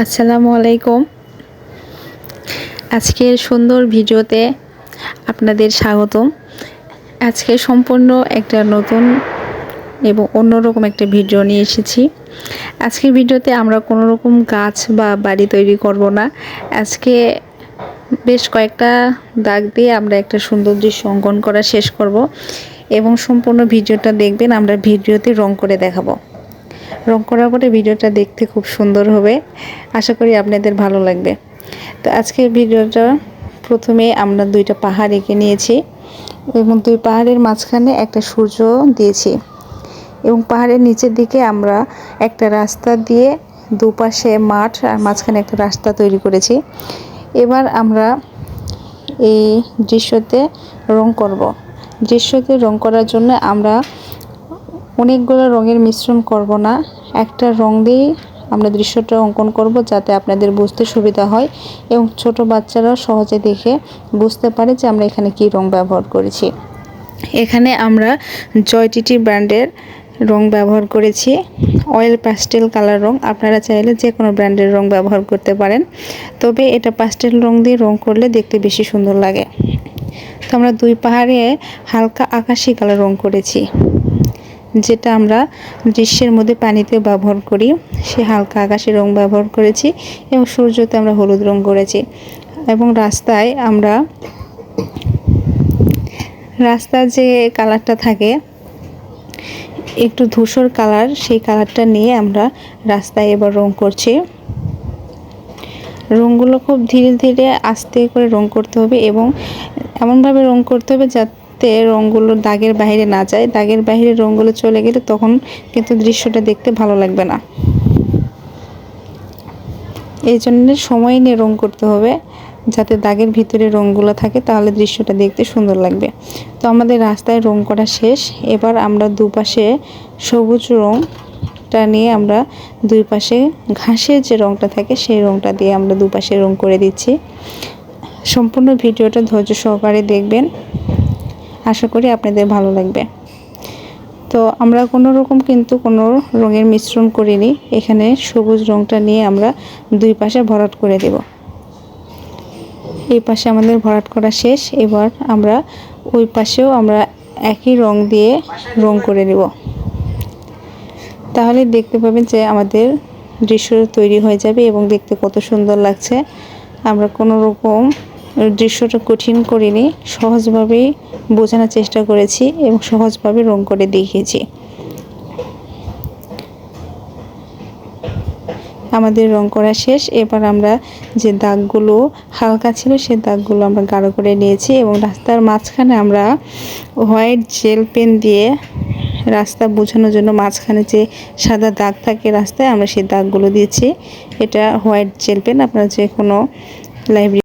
আসসালামু আলাইকুম। আজকের সুন্দর ভিডিওতে আপনাদের স্বাগতম। আজকে সম্পূর্ণ একটা নতুন এবং অন্যরকম একটা ভিডিও নিয়ে এসেছি। আজকের ভিডিওতে আমরা কোনো রকম গাছ বা বাড়ি তৈরি করব না। আজকে বেশ কয়েকটা দাগ দিয়ে আমরা একটা সুন্দর দৃশ্য অঙ্কন করা শেষ করব এবং সম্পূর্ণ ভিডিওটা দেখবেন, আমরা ভিডিওতে রং করে দেখাবো। রং করার পরে ভিডিওটা দেখতে খুব সুন্দর হবে। আশা করি আপনাদের ভালো লাগবে। তো আজকের ভিডিওটা প্রথমে আমরা দুইটা পাহাড় এঁকে নিয়েছি এবং দুই পাহাড়ের মাঝখানে একটা সূর্য দিয়েছি এবং পাহাড়ের নিচের দিকে আমরা একটা রাস্তা দিয়ে দুপাশে মাঠ আর মাঝখানে একটা রাস্তা তৈরি করেছি। এবার আমরা এই দৃশ্যতে রং করব। দৃশ্যতে রং করার জন্য আমরা অনেকগুলো রঙের মিশ্রণ করব না। একটা রং দিয়েই আমরা দৃশ্যটা অঙ্কন করব যাতে আপনাদের বুঝতে সুবিধা হয় এবং ছোট বাচ্চারা সহজে দেখে বুঝতে পারে যে আমরা এখানে কি রং ব্যবহার করেছি। এখানে আমরা জয়টিটি ব্র্যান্ডের রং ব্যবহার করেছি। অয়েল প্যাস্টেল কালার রং, আপনারা চাইলে যে কোনো ব্র্যান্ডের রং ব্যবহার করতে পারেন। তবে এটা প্যাস্টেল রং দিয়ে রং করলে দেখতে বেশি সুন্দর লাগে। তো আমরা দুই পাহাড়ে হালকা আকাশি কালার রং করেছি। যেটা আমরা দৃশ্যের মধ্যে পানিতে ব্যবহার করি। সে হালকা আকাশি রং ব্যবহার করেছি এবং সূর্যতে আমরা হলুদ রং করেছি। এবং রাস্তায় আমরা রাস্তার যে কালারটা থাকে, একটু ধূসর কালার, সেই কালারটা নিয়ে আমরা রাস্তায় এবার রং করছি। রঙগুলো খুব ধীরে ধীরে আস্তে করে রং করতে হবে এবং এমনভাবে রং করতে হবে যাতে যাতে রঙগুলো দাগের বাইরে না যায়, দাগের বাইরে রঙগুলো চলে গেলে তখন কিন্তু দৃশ্যটা দেখতে ভালো লাগবে না। এই জন্য সময় নিয়ে রং করতে হবে, যাতে দাগের ভিতরে রঙগুলো থাকে, তাহলে দৃশ্যটা দেখতে সুন্দর লাগবে। তো আমাদের রাস্তায় রং করা শেষ, এবার আমরা দুপাশে সবুজ রংটা নিয়ে আমরা দুই পাশে ঘাসের যে রংটা থাকে, সেই রংটা দিয়ে আমরা দুপাশে রং করে দিচ্ছি। সম্পূর্ণ ভিডিওটা ধৈর্য সহকারে দেখবেন। আশা করি আপনাদের ভালো লাগবে। তো আমরা কোনো রকম কিন্তু কোনো রঙের মিশ্রণ করিনি। এখানে সবুজ রঙটা নিয়ে আমরা দুই পাশে ভরাট করে দেব। এই পাশে আমাদের ভরাট করা শেষ। এবার আমরা ওই পাশেও আমরা একই রং দিয়ে রং করে নেব। তাহলে দেখতে পাবেন যে আমাদের দৃশ্য তৈরি হয়ে যাবে এবং দেখতে কত সুন্দর লাগছে। আমরা কোনো রকম দৃশ্যটা কঠিন করিনি, সহজভাবেই বোঝানোর চেষ্টা করেছি এবং সহজভাবে রং করে দেখিয়েছি। আমাদের রং করা শেষ, এবার আমরা যে দাগগুলো হালকা ছিল সে দাগগুলো আমরা গাঢ় করে নিয়েছি এবং রাস্তার মাঝখানে আমরা হোয়াইট জেল পেন দিয়ে রাস্তা বোঝানোর জন্য মাঝখানে যে সাদা দাগ থাকে রাস্তায়, আমরা সেই দাগগুলো দিয়েছি। এটা হোয়াইট জেল পেন, আপনারা যে কোনো লাইব্রেরি